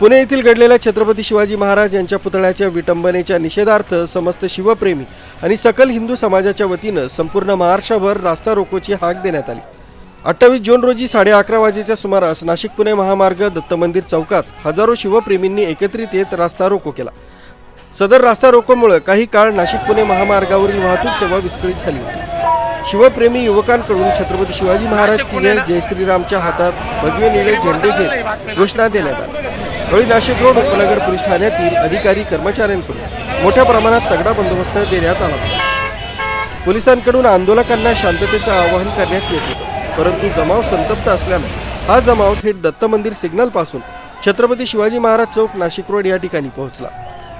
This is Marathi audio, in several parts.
पुणे येथील घडलेल्या छत्रपती शिवाजी महाराज यांच्या पुतळ्याच्या विटंबनेच्या निषेधार्थ समस्त शिवप्रेमी आणि सकल हिंदू समाजाच्या वतीनं संपूर्ण महाराष्ट्रभर रास्ता रोकोची हाक देण्यात आली. अठ्ठावीस जून रोजी साडे अकरा वाजेच्या सुमारास नाशिक पुणे महामार्ग दत्त मंदिर चौकात हजारो शिवप्रेमींनी एकत्रित येत रास्ता रोको केला. सदर रास्ता रोकोमुळे काही काळ नाशिक पुणे महामार्गावरील वाहतूक सेवा विस्कळीत झाली होती. शिवप्रेमी युवकांकडून छत्रपती शिवाजी महाराज की जय जय श्रीरामच्या हातात भगवे निळे झेंडे घेत घोषणा देण्यात आली यावेळी नाशिक रोड उपनगर पोलीस ठाण्यातील अधिकारी कर्मचाऱ्यांकडून मोठ्या प्रमाणात तगडा बंदोबस्त देण्यात आला होता. पोलिसांकडून आंदोलकांना शांततेचं आवाहन करण्यात येत होतं. परंतु जमाव संतप्त असल्यानं हा जमाव थेट दत्त मंदिर सिग्नलपासून छत्रपती शिवाजी महाराज चौक नाशिक रोड या ठिकाणी पोहोचला.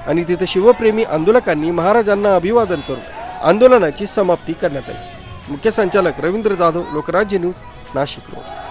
आणि तिथे शिवप्रेमी आंदोलकांनी महाराजांना अभिवादन करून आंदोलनाची समाप्ती करण्यात आली. मुख्य संचालक रवींद्र जाधव लोकराज्य न्यूज नाशिक रोड.